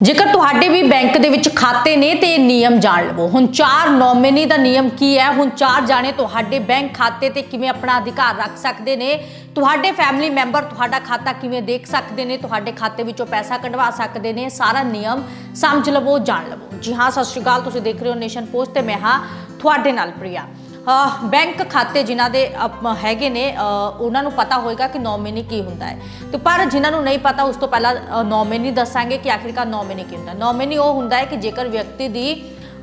ਜੇਕਰ ਤੁਹਾਡੇ ਵੀ ਬੈਂਕ ਦੇ ਵਿੱਚ ਖਾਤੇ ਨੇ, ਤੇ ਇਹ ਨਿਯਮ ਜਾਣ ਲਵੋ। ਹੁਣ ਚਾਰ ਨੋਮਿਨੀ ਦਾ ਨਿਯਮ ਕੀ ਹੈ? ਹੁਣ ਚਾਰ ਜਾਣੇ ਤੁਹਾਡੇ ਬੈਂਕ ਖਾਤੇ ਤੇ ਕਿਵੇਂ ਆਪਣਾ ਅਧਿਕਾਰ ਰੱਖ ਸਕਦੇ ਨੇ? ਤੁਹਾਡੇ ਫੈਮਿਲੀ ਮੈਂਬਰ ਤੁਹਾਡਾ ਖਾਤਾ ਕਿਵੇਂ ਦੇਖ ਸਕਦੇ ਨੇ? ਤੁਹਾਡੇ ਖਾਤੇ ਵਿੱਚੋਂ ਪੈਸਾ ਕਢਵਾ ਸਕਦੇ ਨੇ? ਸਾਰਾ ਨਿਯਮ ਸਮਝ ਲਵੋ, ਜਾਣ ਲਵੋ। ਜੀ ਹਾਂ, ਸਤਿ ਸ਼੍ਰੀ ਅਕਾਲ। ਤੁਸੀਂ ਦੇਖ ਰਹੇ ਹੋ ਨੇਸ਼ਨ ਪੋਸਟ ਤੇ ਮੈਂ ਹਾਂ ਤੁਹਾਡੇ ਨਾਲ ਪ੍ਰਿਆ। ਬੈਂਕ ਖਾਤੇ ਜਿਨ੍ਹਾਂ ਦੇ ਅਪ- ਹੈਗੇ ਨੇ ਉਹਨਾਂ ਨੂੰ ਪਤਾ ਹੋਏਗਾ ਕਿ ਨੋਮਿਨੀ ਕੀ ਹੁੰਦਾ ਹੈ। ਤੇ ਪਰ ਜਿਨ੍ਹਾਂ ਨੂੰ ਨਹੀਂ ਪਤਾ ਉਸ ਤੋਂ ਪਹਿਲਾਂ ਨੋਮਿਨੀ ਦੱਸਾਂਗੇ ਕਿ ਆਖਿਰਕਾਰ ਨੋਮਿਨੀ ਕੀ ਹੁੰਦਾ ਹੈ। ਨੋਮਿਨੀ ਉਹ ਹੁੰਦਾ ਹੈ ਕਿ ਜੇਕਰ ਵਿਅਕਤੀ ਦੀ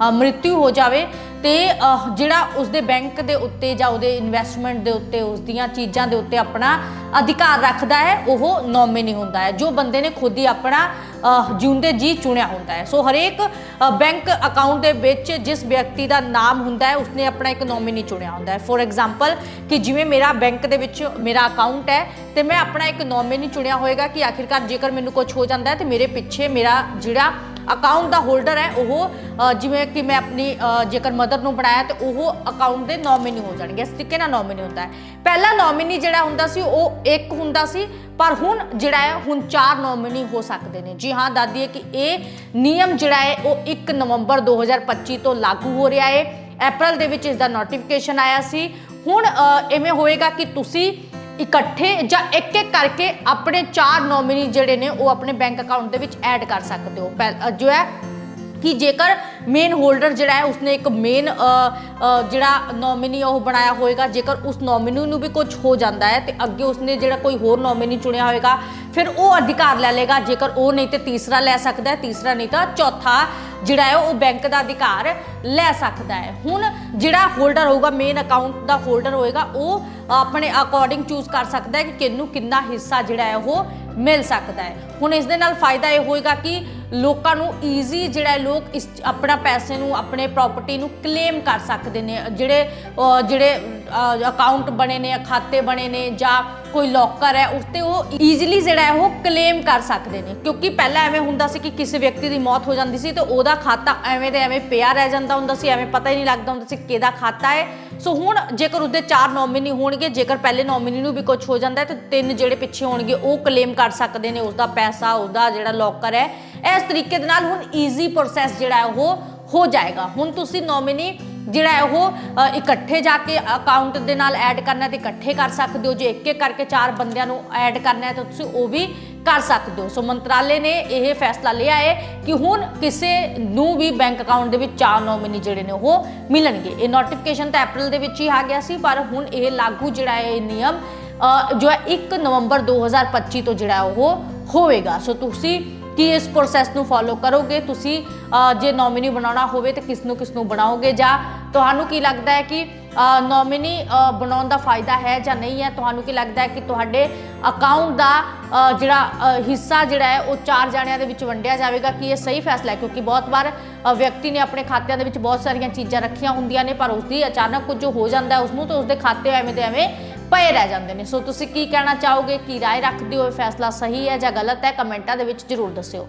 ਅ, ਮ੍ਰਿਤਿੂ ਹੋ ਜਾਵੇ ਤੇ ਜਿਹੜਾ ਉਸਦੇ ਬੈਂਕ ਦੇ ਉੱਤੇ ਜਾਂ ਉਹਦੇ ਇਨਵੈਸਟਮੈਂਟ ਦੇ ਉੱਤੇ ਉਸ ਦੀਆਂ ਚੀਜ਼ਾਂ ਦੇ ਉੱਤੇ ਆਪਣਾ ਅਧਿਕਾਰ ਰੱਖਦਾ ਹੈ ਉਹ ਨੋਮਿਨੀ ਹੁੰਦਾ ਹੈ। ਜੋ ਬੰਦੇ ਨੇ ਖੁਦ ਹੀ ਆਪਣਾ ਜਿਉਂਦੇ ਜੀ ਚੁਣਿਆ ਹੁੰਦਾ ਹੈ। ਸੋ ਹਰੇਕ ਬੈਂਕ ਅਕਾਊਂਟ ਦੇ ਵਿੱਚ ਜਿਸ ਵਿਅਕਤੀ ਦਾ ਨਾਮ ਹੁੰਦਾ ਹੈ, ਉਸਨੇ ਆਪਣਾ ਇੱਕ ਨੋਮਿਨੀ ਚੁਣਿਆ ਹੁੰਦਾ ਹੈ। ਫੋਰ ਐਗਜ਼ਾਮਪਲ ਕਿ ਜਿਵੇਂ ਮੇਰਾ ਬੈਂਕ ਦੇ ਵਿੱਚ ਮੇਰਾ ਅਕਾਊਂਟ ਹੈ, ਤੇ ਮੈਂ ਆਪਣਾ ਇੱਕ ਨੋਮਿਨੀ ਚੁਣਿਆ ਹੋਏਗਾ ਕਿ ਆਖਿਰਕਾਰ ਜੇਕਰ ਮੈਨੂੰ ਕੁਝ ਹੋ ਜਾਂਦਾ ਹੈ, ਤੇ ਮੇਰੇ ਪਿੱਛੇ ਮੇਰਾ ਜਿਹੜਾ ਅਕਾਊਂਟ ਦਾ ਹੋਲਡਰ ਹੈ ਉਹ ਅ, ਜਿਵੇਂ ਕਿ ਮੈਂ ਆਪਣੀ ਅ, ਜੇਕਰ ਮਦਰ ਨੂੰ ਬਣਾਇਆ ਤੇ ਉਹ ਅਕਾਊਂਟ ਦੇ ਨੋਮੀਨੀ ਹੋ ਜਾਣਗੇ। ਇਸ ਤਰੀਕੇ ਨਾਲ ਨੋਮੀਨੀ ਹੁੰਦਾ ਹੈ। ਪਹਿਲਾ ਨੋਮੀਨੀ ਜਿਹੜਾ ਹੁੰਦਾ ਸੀ ਉਹ ਇੱਕ ਹੁੰਦਾ ਸੀ ਪਰ ਹੁਣ ਜਿਹੜਾ ਹੈ ਹੁਣ ਚਾਰ ਨੋਮੀਨੀ ਹੋ ਸਕਦੇ ਨੇ। ਜੀ ਹਾਂ ਦਾਦੀ ਹੈ ਕਿ ਇਹ ਨਿਯਮ ਜਿਹੜਾ ਹੈ ਉਹ 1 ਨਵੰਬਰ 2025 ਤੋਂ ਲਾਗੂ ਹੋ ਰਿਹਾ ਹੈ। ਅਪ੍ਰੈਲ ਦੇ ਵਿੱਚ ਇਸ ਦਾ ਨੋਟੀਫਿਕੇਸ਼ਨ ਆਇਆ ਸੀ। ਹੁਣ ਅ, ਇਵੇਂ ਹੋਏਗਾ ਕਿ ਤੁਸੀਂ ਇਕੱਠੇ ਜਾਂ ਇੱਕ ਇੱਕ ਕਰਕੇ ਆਪਣੇ ਚਾਰ ਨੋਮਿਨੀ ਜਿਹੜੇ ਨੇ ਉਹ ਆਪਣੇ ਬੈਂਕ ਅਕਾਊਂਟ ਦੇ ਵਿੱਚ ਐਡ ਕਰ ਸਕਦੇ ਹੋ। ਪਹਿ- ਜੋ ਹੈ ਕਿ ਜੇਕਰ ਮੇਨ ਹੋਲਡਰ ਜਿਹੜਾ ਹੈ, ਉਸਨੇ ਇੱਕ ਮੇਨ ਜਿਹੜਾ ਨੋਮਿਨੀ ਉਹ ਬਣਾਇਆ ਹੋਏਗਾ। ਜੇਕਰ ਉਸ ਨੋਮਿਨੀ ਨੂੰ ਵੀ ਕੁਝ ਹੋ ਜਾਂਦਾ ਹੈ ਤੇ ਅੱਗੇ ਉਸਨੇ ਜਿਹੜਾ ਕੋਈ ਹੋਰ ਨੋਮਿਨੀ ਚੁਣਿਆ ਹੋਏਗਾ, ਫਿਰ ਉਹ ਅਧਿਕਾਰ ਲੈ ਲੇਗਾ ਜੇਕਰ ਉਹ ਨਹੀਂ ਤੇ ਤੀਸਰਾ ਲੈ ਸਕਦਾ ਹੈ, ਤੀਸਰਾ ਨਹੀਂ ਤਾਂ ਚੌਥਾ ਜਿਹੜਾ ਹੈ, ਉਹ ਬੈਂਕ ਦਾ ਅਧਿਕਾਰ ਲੈ ਸਕਦਾ ਹੈ। ਹੁਣ ਜਿਹੜਾ ਹੋਲਡਰ ਹੋਊਗਾ ਮੇਨ ਅਕਾਊਂਟ ਦਾ ਹੋਲਡਰ ਹੋਏਗਾ, ਉਹ ਆਪਣੇ ਅਕੋਰਡਿੰਗ ਚੂਜ਼ ਕਰ ਸਕਦਾ ਹੈ ਕਿ ਕਿੰਨੂੰ ਕਿੰਨਾ ਹਿੱਸਾ ਜਿਹੜਾ ਹੈ, ਉਹ ਮਿਲ ਸਕਦਾ ਹੈ। ਹੁਣ ਇਸ ਦੇ ਨਾਲ ਫਾਇਦਾ ਇਹ ਹੋਏਗਾ ਕਿ ਲੋਕਾਂ ਨੂੰ ਈਜ਼ੀ ਜਿਹੜਾ ਲੋਕ ਇਸ ਆਪਣਾ ਪੈਸੇ ਨੂੰ, ਆਪਣੇ ਪ੍ਰਾਪਰਟੀ ਨੂੰ ਕਲੇਮ ਕਰ ਸਕਦੇ ਨੇ। ਜਿਹੜੇ ਜਿਹੜੇ ਅਕਾਊਂਟ ਬਣੇ ਨੇ ਖਾਤੇ ਬਣੇ ਨੇ ਜਾਂ ਕੋਈ ਲੋਕਰ ਹੈ, ਉਸ ਤੇ ਉਹ ਈਜ਼ੀਲੀ ਜਿਹੜਾ ਹੈ ਉਹ ਕਲੇਮ ਕਰ ਸਕਦੇ ਨੇ। ਕਿਉਂਕਿ ਪਹਿਲਾਂ ਐਵੇਂ ਹੁੰਦਾ ਸੀ ਕਿ ਕਿਸੇ ਵਿਅਕਤੀ ਦੀ ਮੌਤ ਹੋ ਜਾਂਦੀ ਸੀ ਤੇ ਉਹਦਾ ਖਾਤਾ ਐਵੇਂ ਦੇ ਐਵੇਂ ਪਿਆ ਰਹਿ ਜਾਂਦਾ ਹੁੰਦਾ ਸੀ, ਐਵੇਂ ਪਤਾ ਹੀ ਨਹੀਂ ਲੱਗਦਾ ਹੁੰਦਾ ਸੀ ਕਿਹਦਾ ਖਾਤਾ ਹੈ। ਸੋ ਹੁਣ ਜੇਕਰ ਉਹਦੇ ਚਾਰ ਨੋਮਿਨੀ ਹੋਣਗੇ, ਜੇਕਰ ਪਹਿਲੇ ਨੋਮਿਨੀ ਨੂੰ ਵੀ ਕੁਝ ਹੋ ਜਾਂਦਾ ਹੈ ਤੇ ਤਿੰਨ ਜਿਹੜੇ ਪਿੱਛੇ ਹੋਣਗੇ, ਉਹ ਕਲੇਮ ਕਰ ਸਕਦੇ ਨੇ। ਉਸਦਾ ਪੈਸਾ, ਉਹਦਾ ਜਿਹੜਾ ਲੋਕਰ ਹੈ ਇਸ ਤਰੀਕੇ ਦੇ ਨਾਲ ਹੁਣ ਈਜ਼ੀ ਪ੍ਰੋਸੈਸ ਜਿਹੜਾ ਹੈ ਉਹ ਹੋ ਜਾਏਗਾ। ਹੁਣ ਤੁਸੀਂ ਨੋਮੀਨੀ ਜਿਹੜਾ ਹੈ ਉਹ ਇਕੱਠੇ ਜਾ ਕੇ ਅਕਾਊਂਟ ਦੇ ਨਾਲ ਐਡ ਕਰਨਾ ਤੇ ਇਕੱਠੇ ਕਰ ਸਕਦੇ ਹੋ। ਜੇ ਇੱਕ ਇੱਕ ਕਰਕੇ ਚਾਰ ਬੰਦਿਆਂ ਨੂੰ ਐਡ ਕਰਨਾ ਹੈ ਤਾਂ ਤੁਸੀਂ ਉਹ ਵੀ ਕਰ ਸਕਦੇ ਹੋ। ਸੋ ਮੰਤਰਾਲੇ ਨੇ ਇਹ ਫੈਸਲਾ ਲਿਆ ਹੈ ਕਿ ਹੁਣ ਕਿਸੇ ਨੂੰ ਵੀ ਬੈਂਕ ਅਕਾਊਂਟ ਦੇ ਵਿੱਚ ਚਾਰ ਨੋਮਿਨੀ ਜਿਹੜੇ ਨੇ ਉਹ ਮਿਲਣਗੇ। ਇਹ ਨੋਟੀਫਿਕੇਸ਼ਨ ਤਾਂ ਅਪ੍ਰੈਲ ਦੇ ਵਿੱਚ ਹੀ ਆ ਗਿਆ ਸੀ, ਪਰ ਹੁਣ ਇਹ ਲਾਗੂ ਜਿਹੜਾ ਹੈ, ਇਹ ਨਿਯਮ ਜੋ ਹੈ 1 ਨਵੰਬਰ 2025 ਤੋਂ ਜਿਹੜਾ ਉਹ ਹੋਵੇਗਾ। ਸੋ ਤੁਸੀਂ ਕੀ ਇਸ ਪ੍ਰੋਸੈਸ ਨੂੰ ਫੋਲੋ ਕਰੋਗੇ? ਤੁਸੀਂ ਜੇ ਨੋਮੀਨੀ ਬਣਾਉਣਾ ਹੋਵੇ ਤੇ ਕਿਸ ਨੂੰ ਕਿਸ ਨੂੰ ਬਣਾਓਗੇ? ਜਾਂ ਤੁਹਾਨੂੰ ਕੀ ਲੱਗਦਾ ਹੈ ਕਿ ਨੋਮੀਨੀ ਬਣਾਉਣ ਦਾ ਫਾਇਦਾ ਹੈ ਜਾਂ ਨਹੀਂ ਹੈ? ਤੁਹਾਨੂੰ ਕੀ ਲੱਗਦਾ ਹੈ ਕਿ ਤੁਹਾਡੇ ਅਕਾਊਂਟ ਦਾ ਜਿਹੜਾ ਹਿੱਸਾ ਜਿਹੜਾ ਹੈ, ਉਹ ਚਾਰ ਜਾਣਿਆਂ ਦੇ ਵਿੱਚ ਵੰਡਿਆ ਜਾਵੇਗਾ? ਕਿ ਇਹ ਸਹੀ ਫੈਸਲਾ ਹੈ? ਕਿਉਂਕਿ ਬਹੁਤ ਵਾਰ ਵਿਅਕਤੀ ਨੇ ਆਪਣੇ ਖਾਤਿਆਂ ਦੇ ਵਿੱਚ ਬਹੁਤ ਸਾਰੀਆਂ ਚੀਜ਼ਾਂ ਰੱਖੀਆਂ ਹੁੰਦੀਆਂ ਨੇ, ਪਰ ਉਸਦੀ ਅਚਾਨਕ ਕੁਝ ਹੋ ਜਾਂਦਾ ਹੈ, ਉਸਨੂੰ ਤਾਂ ਉਸਦੇ ਖਾਤੇ ਐਵੇਂ ਦੇ ਐਵੇਂ ਪਏ ਰਹਿ ਜਾਂਦੇ ਨੇ ਸੋ ਤੁਸੀਂ ਕੀ ਕਹਿਣਾ ਚਾਹੋਗੇ ਕੀ رائے ਰੱਖਦੇ ਹੋ ਇਹ ਫੈਸਲਾ ਸਹੀ ਹੈ ਜਾਂ ਗਲਤ ਹੈ ਕਮੈਂਟਾਂ ਦੇ ਵਿੱਚ ਜ਼ਰੂਰ ਦੱਸਿਓ